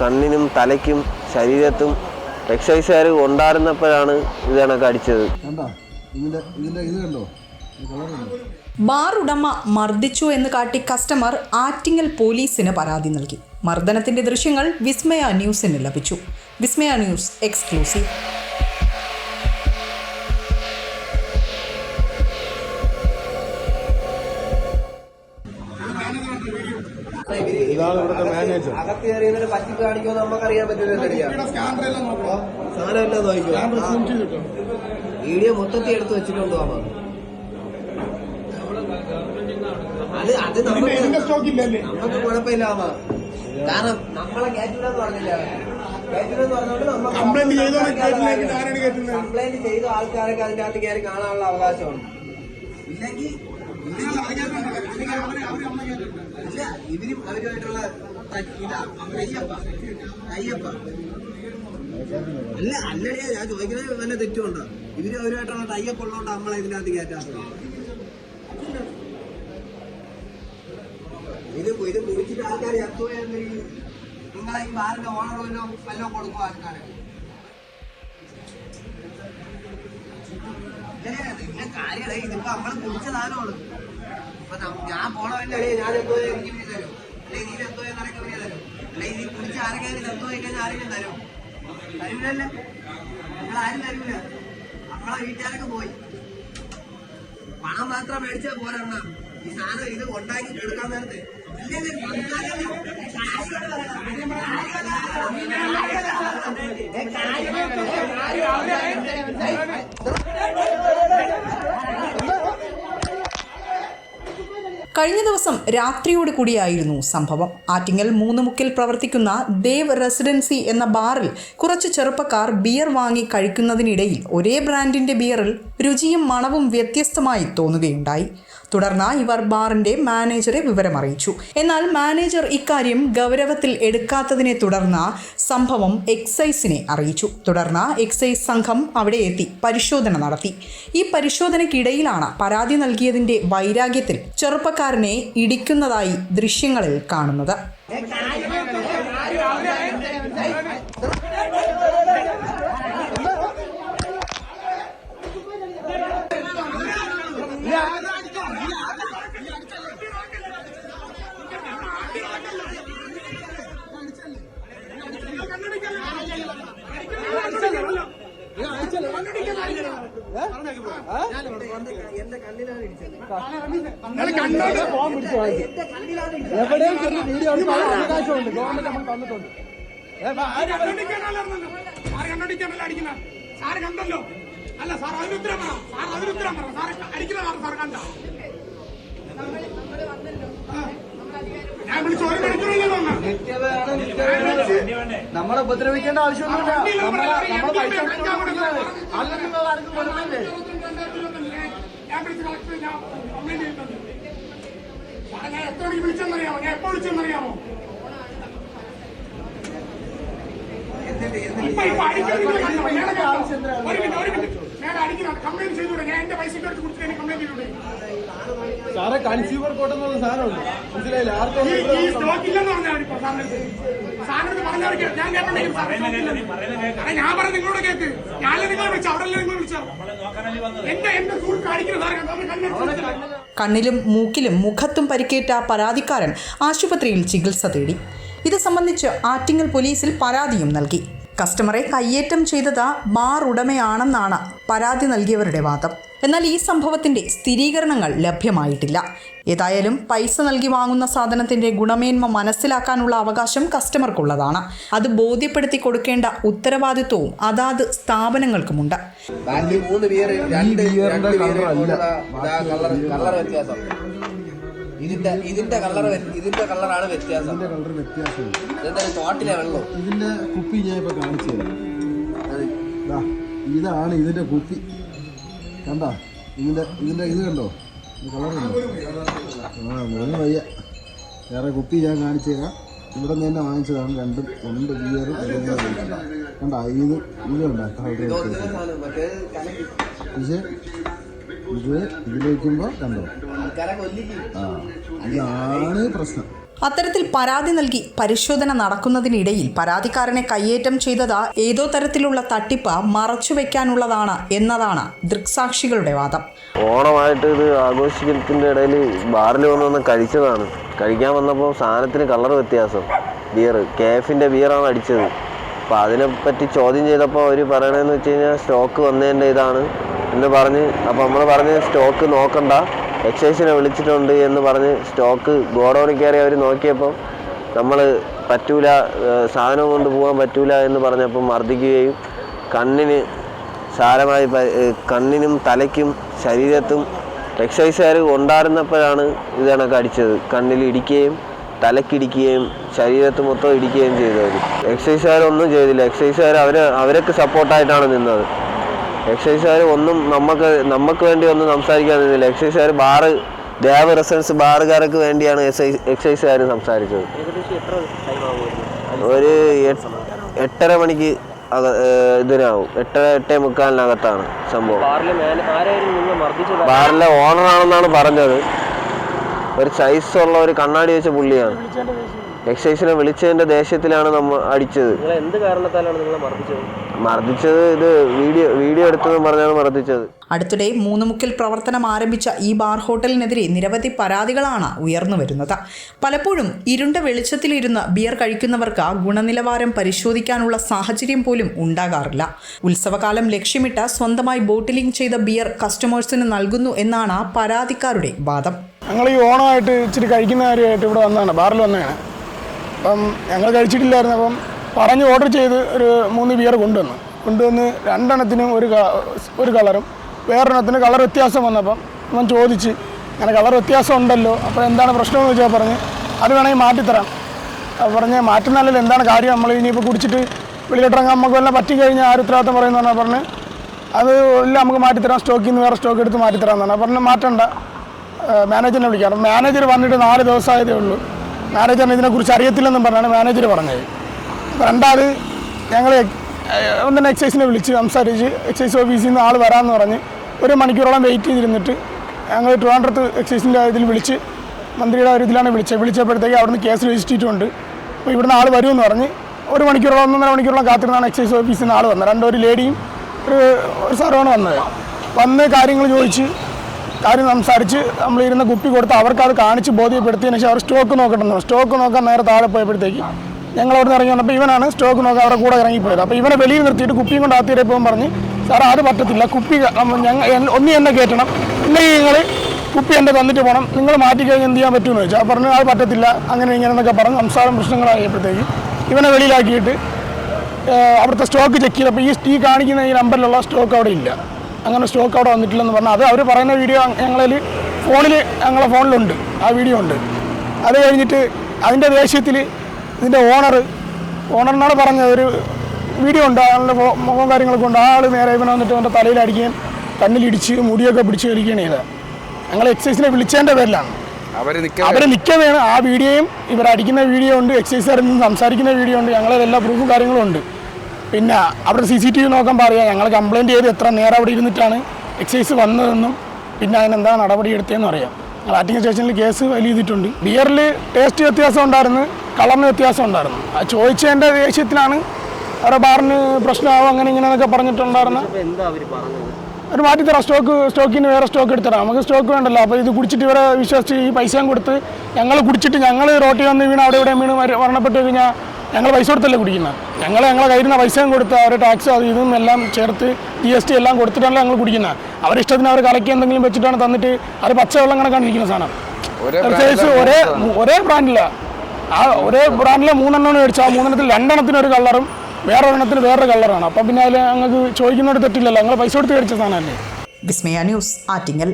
കണ്ണിനും തലയ്ക്കും ശരീരത്തും എക്സസൈസുകാർ ഉണ്ടായിരുന്നപ്പോഴാണ് ഇത് കണക്ക് അടിച്ചത് ബാർ ഉടമ മർദ്ദിച്ചു എന്ന് കാട്ടി കസ്റ്റമർ ആറ്റിങ്ങൽ പോലീസിന് പരാതി നൽകി. മർദ്ദനത്തിന്റെ ദൃശ്യങ്ങൾ വിസ്മയ ന്യൂസിന് ലഭിച്ചു. Vismaya news exclusive. ഇതാണ് ഇവിടുത്തെ മാനേജർ അകത്ത് കയറിയവരെ പറ്റിപ്പ് കാണിക്കുമെന്ന് നമുക്കറിയാൻ പറ്റില്ല സാധനമെല്ലാം നോക്കിക്കോ വീഡിയോ മൊത്തത്തിൽ എടുത്ത് വെച്ചിട്ടുണ്ട് അമ്മ അത് അത് നമുക്ക് നമുക്ക് കുഴപ്പമില്ല അമ്മ കാരണം നമ്മളെ കയറ്റില്ലെന്ന് പറഞ്ഞില്ല. കംപ്ലൈന്റ് ചെയ്ത? ആൾക്കാരൊക്കെ അതിന്റെ അകത്ത് കയറി കാണാനുള്ള അവകാശമുണ്ട്. ഇല്ലെങ്കിൽ ഇല്ല ഇവരും അവരുമായിട്ടുള്ള കയ്യപ്പ അല്ല അല്ലടിയാ ഞാൻ ചോദിക്കുന്നത് വല്ല തെറ്റുണ്ടോ ഇവർ അവരുമായിട്ടുള്ള ടൈപ്പ് ഉള്ളതുകൊണ്ട് നമ്മളെ ഇതിനകത്ത് കയറ്റാത്തത് ഇത് ഇത് കുടിച്ചിട്ട് ആൾക്കാർ ചത്തുപോയെങ്കിൽ നിങ്ങളെ ഈ ബാറിന്റെ ഓണർ വല്ലതും വല്ലതും കൊടുക്കും ആൾക്കാരെ ഇതിപ്പോ കുടിച്ച ഞാൻ പോണവന്റെ അടിയെ ഞാൻ എന്തോ എനിക്ക് തരും. അല്ലെങ്കിൽ നീ എന്തോ എന്നൊക്കെ തരും. തരും. നിങ്ങൾ ആരും തരൂല. നമ്മളെ വീട്ടുകാരൊക്കെ പോയി. പണം മാത്രം മേടിച്ചാൽ പോരണ്ണ സാധനം ഇത് ഉണ്ടാക്കി കൊടുക്കാൻ. കഴിഞ്ഞ ദിവസം രാത്രിയോട് കൂടിയായിരുന്നു സംഭവം ആറ്റിങ്ങൽ മൂന്നുമുക്കിൽ പ്രവർത്തിക്കുന്ന ദേവ് റെസിഡൻസി എന്ന ബാറിൽ കുറച്ച് ചെറുപ്പക്കാർ ബിയർ വാങ്ങി കഴിക്കുന്നതിനിടയിൽ ഒരേ ബ്രാൻഡിന്റെ ബിയറിൽ രുചിയും മണവും വ്യത്യസ്തമായി തോന്നുകയുണ്ടായി തുടർന്ന് ഇവർ ബാറിന്റെ മാനേജറെ വിവരമറിയിച്ചു. എന്നാൽ മാനേജർ ഇക്കാര്യം ഗൗരവത്തിൽ എടുക്കാത്തതിനെ തുടർന്ന് സംഭവം എക്സൈസിനെ അറിയിച്ചു. തുടർന്ന് എക്സൈസ് സംഘം അവിടെ എത്തി പരിശോധന നടത്തി. ഈ പരിശോധനയ്ക്കിടയിലാണ് പരാതി നൽകിയതിന്റെ വൈരാഗ്യത്തിൽ ചെറുപ്പക്കാരനെ ഇടിക്കുന്നതായി ദൃശ്യങ്ങളിൽ കാണുന്നത്. എന്റെ കണ്ണിലാണ് ഇടിച്ചത്. എവിടെയും ചെറിയ വീഡിയോ എടുക്കാൻ അവകാശമുണ്ട്. ഗവൺമെന്റ് നമ്മൾ തന്നിട്ടുണ്ട്. സാറ് കണ്ടല്ലോ. അല്ല സാർ അതിനുത്തരം പറ. സാർ അതിനുത്തരം പറ. സാർ അടിക്കുന്ന സാർ സാർ കണ്ട. ഞാൻ വിളിച്ചു ഒരു മണിക്കൂറല്ലേ വന്ന? നമ്മളെ ഉപദ്രവിക്കേണ്ട ആവശ്യമൊന്നുമില്ല. നമ്മളെ പൈസ ആർക്കും കൊടുക്കില്ലേ ഞാൻ കളക്ടർ ഞാൻ കംപ്ലൈന്റ് ഞാൻ എത്ര മണിക്ക് വിളിച്ചെന്നറിയാമോ ഞാൻ എപ്പോ വിളിച്ചെന്നറിയാമോ ഇപ്പൊ ഇപ്പൊ അടിക്കുന്നത് ഒരു മിനിറ്റ് ഒരു മിനിറ്റ്. കംപ്ലൈന്റ് ഞാൻ എന്റെ പൈസ എടുത്ത് കൊടുത്തിട്ട് കംപ്ലൈന്റ് ചെയ്തൂടെ? സാറെ കൺസ്യൂമർ കോർട്ട് എന്നുള്ള സാധനമുണ്ട്. മനസ്സിലായില്ല? ആർക്കും ഈ സ്റ്റോക്ക് ഇല്ലെന്ന് പറഞ്ഞാൽ ഇപ്പൊ സാറിന് സാറിന് പറഞ്ഞവർക്ക് ഞാൻ കേട്ടിട്ടുണ്ടെങ്കിൽ ഞാൻ പറഞ്ഞ നിങ്ങളോട് കേക്ക്. ഞാനല്ലേ നിങ്ങളെ വിളിച്ചു അവിടെ നിങ്ങൾ വിളിച്ചോ എന്റെ എന്റെ സുഹൃത്ത് അടിക്കുന്നത് സാറ് കണ്ണിലും മൂക്കിലും മുഖത്തും പരിക്കേറ്റ പരാതിക്കാരൻ ആശുപത്രിയിൽ ചികിത്സ തേടി. ഇത് സംബന്ധിച്ച് ആറ്റിങ്ങൽ പോലീസിൽ പരാതിയും നൽകി. കസ്റ്റമറെ കയ്യേറ്റം ചെയ്തത് ബാർ ഉടമയാണെന്നാണ് പരാതി നൽകിയവരുടെ വാദം. എന്നാൽ ഈ സംഭവത്തിന്റെ സ്ഥിരീകരണങ്ങൾ ലഭ്യമായിട്ടില്ല. ഏതായാലും പൈസ നൽകി വാങ്ങുന്ന സാധനത്തിന്റെ ഗുണമേന്മ മനസ്സിലാക്കാനുള്ള അവകാശം കസ്റ്റമർക്കുള്ളതാണ്. അത് ബോധ്യപ്പെടുത്തി കൊടുക്കേണ്ട ഉത്തരവാദിത്വവും അതാത് സ്ഥാപനങ്ങൾക്കുമുണ്ട്. ബാക്കി മൂന്ന് ബിയർ രണ്ട് ബിയറിന്റെ കളർ വ്യത്യാസം. ഇതിന്റെ ഇതിന്റെ കളർ ഇതിന്റെ കളറാണ് വ്യത്യാസം. ഇതിന്റെ കളർ വ്യത്യാസം. തോട്ടിലെ വെള്ളം. ഇതിന്റെ കുപ്പി ഞാൻ ഇപ്പൊ കാണിച്ചു തരാം. ഇതാണ് ഇതിന്റെ കുപ്പി. കണ്ട? ഇതിന്റെ ഇതിന്റെ ഇത് കണ്ടോ? കളർ കണ്ടോ? ആ മൂന്ന് വയ്യ. വേറെ കുപ്പി ഞാൻ കാണിച്ചു തരാം. ഇവിടെ നിന്ന് തന്നെ വാങ്ങിച്ചതാണ് രണ്ടും രണ്ട് ബിയറും കണ്ട ഇത് ഇത് ഇത് കലക്കി പക്ഷേ ഇത് ഇതിൽ വയ്ക്കുമ്പോൾ കണ്ടോ? ഇതാണ് പ്രശ്നം. അത്തരത്തിൽ പരാതി നൽകി പരിശോധന നടക്കുന്നതിനിടയിൽ പരാതിക്കാരനെ കയ്യേറ്റം ചെയ്തത് ഏതോ തരത്തിലുള്ള തട്ടിപ്പ് മറച്ചുവെക്കാനുള്ളതാണ് എന്നതാണ് ദൃക്സാക്ഷികളുടെ വാദം. ഓണമായിട്ട് ഇത് ആഘോഷിക്കുന്നതിന്റെ ഇടയിൽ ബാറിൽ വന്ന് വന്ന് കഴിച്ചതാണ്. കഴിക്കാൻ വന്നപ്പോൾ സാധനത്തിന് കളർ വ്യത്യാസം. ബിയർ കേഫിന്റെ ബിയറാണ് അടിച്ചത്. അപ്പോൾ അതിനെപ്പറ്റി ചോദ്യം ചെയ്തപ്പോൾ അവർ പറയണതെന്ന് വെച്ച് കഴിഞ്ഞാൽ സ്റ്റോക്ക് വന്നതിന്റെ ഇതാണ് എന്ന് പറഞ്ഞ് അപ്പോൾ നമ്മൾ പറഞ്ഞ് സ്റ്റോക്ക് നോക്കണ്ട. എക്സൈസിനെ വിളിച്ചിട്ടുണ്ട് എന്ന് പറഞ്ഞ് സ്റ്റോക്ക് ഗോഡൗണിൽ കയറി അവർ നോക്കിയപ്പോൾ നമ്മൾ പറ്റൂല സാധനം കൊണ്ട് പോകാൻ പറ്റൂല എന്ന് പറഞ്ഞപ്പോൾ മർദ്ദിക്കുകയും കണ്ണിന് സാരമായി കണ്ണിനും തലയ്ക്കും ശരീരത്തും എക്സൈസുകാർ ഉണ്ടായിരുന്നപ്പോഴാണ് ഇത് കണക്ക് അടിച്ചത് കണ്ണിൽ ഇടിക്കുകയും തലക്കിടിക്കുകയും ശരീരത്ത് മൊത്തം ഇടിക്കുകയും ചെയ്തത്. എക്സൈസുകാരൊന്നും ചെയ്തില്ല. എക്സൈസുകാർ അവർ അവരൊക്കെ സപ്പോർട്ടായിട്ടാണ് നിന്നത്. എക്സൈസുകാർ ഒന്നും നമുക്ക് നമുക്ക് വേണ്ടി ഒന്നും സംസാരിക്കാൻ നിന്നില്ല എക്സൈസുകാർ ബാറ് ദേവ റെസിഡൻസ് ബാറുകാർക്ക് വേണ്ടിയാണ് എക്സൈസുകാർ സംസാരിച്ചത്. ഒരു എട്ട്- എട്ടര മണിക്ക് ഇതിനാവും. എട്ടര എട്ടേ മുക്കാലിനകത്താണ് സംഭവം. ബാറിലെ ഓണറാണെന്നാണ് പറഞ്ഞത്. ഒരു സൈസുള്ള ഉള്ള ഒരു കണ്ണാടി വെച്ച പുള്ളിയാണ്. എക്സൈസിനെ വിളിച്ചതിന്റെ ദേഷ്യത്തിലാണ് നമ്മൾ അടിച്ചത്. എന്ത് കാരണത്താലാണ് നിങ്ങളെ മർദ്ദിച്ചത്? മർദ്ദിച്ചത് ഇത് വീഡിയോ വീഡിയോ എടുത്തതെന്ന് പറഞ്ഞാണ് മർദ്ദിച്ചത്. അടുത്തിടെ മൂന്നുമുക്കിൽ പ്രവർത്തനം ആരംഭിച്ച ഈ ബാർ ഹോട്ടലിനെതിരെ നിരവധി പരാതികളാണ് ഉയർന്നു വരുന്നത്. പലപ്പോഴും ഇരുണ്ട വെളിച്ചത്തിലിരുന്ന് ബിയർ കഴിക്കുന്നവർക്ക് ഗുണനിലവാരം പരിശോധിക്കാനുള്ള സാഹചര്യം പോലും ഉണ്ടാകാറില്ല. ഉത്സവകാലം ലക്ഷ്യമിട്ട് സ്വന്തമായി ബോട്ടിലിംഗ് ചെയ്ത ബിയർ കസ്റ്റമേഴ്സിന് നൽകുന്നു എന്നാണ് പരാതിക്കാരുടെ വാദം. ഞങ്ങൾ ഈ ഓണമായിട്ട് ഇച്ചിരി കഴിക്കുന്ന കാര്യമായിട്ട് ഇവിടെ വന്നതാണ് ബാറിൽ വന്നതാണ്. അപ്പം ഞങ്ങൾ കഴിച്ചിട്ടില്ലായിരുന്നു. അപ്പം പറഞ്ഞ് ഓർഡർ ചെയ്ത് ഒരു മൂന്ന് ബിയർ കൊണ്ടുവന്നു. കൊണ്ടുവന്ന് രണ്ടെണ്ണത്തിനും ഒരു ഒരു കളറും വേറൊരെണ്ണത്തിന് കളർ വ്യത്യാസം വന്നപ്പം അവൻ ചോദിച്ച് അങ്ങനെ കളർ വ്യത്യാസം ഉണ്ടല്ലോ അപ്പോൾ എന്താണ് പ്രശ്നമെന്ന് വെച്ചാൽ പറഞ്ഞ് അത് വേണമെങ്കിൽ മാറ്റിത്തരാം. പറഞ്ഞ് മാറ്റുന്നല്ലോ എന്താണ് കാര്യം? നമ്മൾ ഇനിയിപ്പോൾ കുടിച്ചിട്ട് വെളിയിലോട്ടിറങ്ങാൻ നമുക്ക് വല്ല പറ്റിക്കഴിഞ്ഞാൽ ആര് ഉത്തരവാദിത്തം പറയുന്ന പറഞ്ഞാൽ പറഞ്ഞ് അത് ഇല്ല നമുക്ക് മാറ്റിത്തരാം സ്റ്റോക്കിൽ നിന്ന് വേറെ സ്റ്റോക്ക് എടുത്ത് മാറ്റിത്തരാമെന്നാണ് പറഞ്ഞ്. മാറ്റണ്ട മാനേജറിനെ വിളിക്കാം. മാനേജർ വന്നിട്ട് നാല് ദിവസമായതേ ഉള്ളൂ. മാനേജറിന് ഇതിനെക്കുറിച്ച് അറിയത്തില്ലെന്നും പറഞ്ഞാണ് മാനേജർ പറഞ്ഞത്. അപ്പോൾ രണ്ടാൾ ഞങ്ങൾ ഒന്നെ എക്സൈസിനെ വിളിച്ച് സംസാരിച്ച് എക്സൈസ് ഓഫീസിൽ നിന്ന് ആൾ വരാമെന്ന് പറഞ്ഞ് ഒരു മണിക്കൂറോളം വെയിറ്റ് ചെയ്തിരുന്നിട്ട് ഞങ്ങൾ ട്രിവാൻഡ്രത്ത് എക്സൈസിന്റെ ഇതിൽ വിളിച്ച് മന്ത്രിയുടെ ഒരു ഇതിലാണ് വിളിച്ചത്. വിളിച്ചപ്പോഴത്തേക്ക് അവിടുന്ന് കേസ് രജിസ്റ്റർ ചെയ്തിട്ടുണ്ട് അപ്പോൾ ഇവിടുന്ന് ആൾ വരുമെന്ന് പറഞ്ഞ് ഒരു മണിക്കൂറോളം ഒന്നര മണിക്കൂറോളം കാത്തിരുന്നാണ് എക്സൈസ് ഓഫീസിൽ നിന്ന് ആൾ വന്നത്. രണ്ടൊരു ലേഡിയും ഒരു ഒരു സാറുമാണ് വന്നത്. വന്ന് കാര്യങ്ങൾ ചോദിച്ച് കാര്യം സംസാരിച്ച് നമ്മൾ ഇരുന്ന കുപ്പി കൊടുത്ത് അവർക്ക് അത് കാണിച്ച് ബോധ്യപ്പെടുത്തിയതിന് ശേഷം അവർ സ്റ്റോക്ക് നോക്കട്ടെന്ന്. സ്റ്റോക്ക് നോക്കാൻ നേരെ താഴെ പോയപ്പോഴത്തേക്ക് ഞങ്ങൾ അവിടെ ഇറങ്ങി വന്നപ്പോൾ ഇവനാണ് സ്റ്റോക്ക് നോക്കാൻ അവരുടെ കൂടെ ഇറങ്ങിപ്പോയത്. അപ്പോൾ ഇവനെ വെളിയിൽ നിർത്തിയിട്ട് കുപ്പിയും കൊണ്ട് അകത്തിരപ്പോൾ പറഞ്ഞ് സാർ അത് പറ്റത്തില്ല. കുപ്പി ഞങ്ങൾ ഒന്നി എന്നെ കയറ്റണം. ഇല്ലെങ്കിൽ നിങ്ങൾ കുപ്പി എന്റെ തന്നിട്ട് പോകണം നിങ്ങൾ മാറ്റി മാറ്റിക്കഴിഞ്ഞ് എന്ത് ചെയ്യാൻ പറ്റുമെന്ന് ചോദിച്ചാൽ പറഞ്ഞു അത് പറ്റത്തില്ല. അങ്ങനെ ഇങ്ങനെ എന്നൊക്കെ പറഞ്ഞ് സംസാരം പ്രശ്നങ്ങളായപ്പോഴത്തേക്ക് ഇവനെ വെളിയിലാക്കിയിട്ട് അവിടുത്തെ സ്റ്റോക്ക് ചെക്ക് ചെയ്തപ്പോൾ ഈ ഈ കാണിക്കുന്ന ഈ നമ്പറിലുള്ള സ്റ്റോക്ക് അവിടെ ഇല്ല. അങ്ങനെ സ്റ്റോക്ക് അവിടെ വന്നിട്ടില്ലെന്ന് പറഞ്ഞാൽ അത് അവർ പറയുന്ന വീഡിയോ ഞങ്ങളിൽ ഫോണിൽ ഞങ്ങളെ ഫോണിലുണ്ട്. ആ വീഡിയോ ഉണ്ട്. അത് കഴിഞ്ഞിട്ട് അതിന്റെ ദേഷ്യത്തിൽ ഇതിന്റെ ഓണർ ഓണറിനോട് പറഞ്ഞ ഒരു വീഡിയോ ഉണ്ട്. മുഖവും മുഖം കാര്യങ്ങളൊക്കെ ഉണ്ട്. ആൾ നേരെ ഇവനെ വന്നിട്ട് അവന്റെ തലയിൽ അടിക്കുകയും കണ്ണിലിടിച്ച് മുടിയൊക്കെ പിടിച്ച് കളിക്കുകയാണ് ചെയ്തത്. ഞങ്ങൾ എക്സൈസിനെ വിളിച്ചതിന്റെ പേരിലാണ്. അവർ അവർ നിൽക്കവേണ് ആ വീഡിയോയും ഇവർ അടിക്കുന്ന വീഡിയോ ഉണ്ട് എക്സൈസുകാരിൽ നിന്ന് സംസാരിക്കുന്ന വീഡിയോ ഉണ്ട്. ഞങ്ങളെല്ലാ പ്രൂഫും കാര്യങ്ങളും ഉണ്ട്. പിന്നെ അവിടെ സി സി ടി വി നോക്കാൻ പറയാം. ഞങ്ങൾ കംപ്ലയിന്റ് ചെയ്ത് എത്ര നേരം അവിടെ ഇരുന്നിട്ടാണ് എക്സൈസ് വന്നതെന്നും പിന്നെ അതിനെന്താ നടപടി എടുത്തതെന്ന് അറിയാം. ഞങ്ങൾ ആറ്റിങ്ങൽ സ്റ്റേഷനിൽ കേസ് ഫയൽ ചെയ്തിട്ടുണ്ട്. ബിയറിൽ ടേസ്റ്റ് വ്യത്യാസം ഉണ്ടായിരുന്നു കളറിന് വ്യത്യാസം ഉണ്ടായിരുന്നു. ആ ചോദിച്ചതിന്റെ ദേഷ്യത്തിലാണ് അവരുടെ ബാറിന് പ്രശ്നമാവും അങ്ങനെ ഇങ്ങനെ എന്നൊക്കെ പറഞ്ഞിട്ടുണ്ടായിരുന്നു. ഒരു മാറ്റിത്തരാം. സ്റ്റോക്ക് സ്റ്റോക്കിന് വേറെ സ്റ്റോക്ക് എടുത്തരാം നമുക്ക് സ്റ്റോക്ക് വേണ്ടല്ലോ. അപ്പോൾ ഇത് കുടിച്ചിട്ട് ഇവരെ വിശ്വസിച്ച് ഈ പൈസയും കൊടുത്ത് ഞങ്ങൾ കുടിച്ചിട്ട് ഞങ്ങൾ റോട്ടിൽ വന്ന് വീണ് അവിടെ ഇവിടെ വീണ് മര- മരണപ്പെട്ട് കഴിഞ്ഞാൽ ഞങ്ങൾ പൈസ കൊടുത്തല്ലേ കുടിക്കുന്നത് ഞങ്ങൾ ഞങ്ങളെ കയ്യിൽ നിന്ന് പൈസയും കൊടുത്ത് അവരുടെ ടാക്സ് അത് ഇതും എല്ലാം ചേർത്ത് ജി എസ് ടി എല്ലാം കൊടുത്തിട്ടാണ് ഞങ്ങൾ കുടിക്കുന്നത് അവരുടെ ഇഷ്ടത്തിന് അവർ കലക്കി എന്തെങ്കിലും വെച്ചിട്ടാണ് തന്നിട്ട് അത് പച്ചവെള്ളം കണക്കാണ് ഇരിക്കുന്ന സാധനം. ഒരേ പ്രത്യേകിച്ച് ഒരേ ഒരേ ബ്രാൻഡില്ല ആ ഒരേ ബ്രാൻഡിലെ മൂന്നെണ്ണം മേടിച്ചാൽ ആ മൂന്നെണ്ണത്തിൽ രണ്ടെണ്ണത്തിന് ഒരു കളറും വേറെ ഒരെണ്ണത്തിന് വേറൊരു കളറാണ് അപ്പം പിന്നെ അതിൽ ഞങ്ങൾക്ക് ചോദിക്കുന്നവർ തെറ്റില്ലല്ലോ. ഞങ്ങൾ പൈസ കൊടുത്ത് മേടിച്ച സാധനമല്ലേ വിസ്മയ ന്യൂസ് ആറ്റിങ്ങൽ.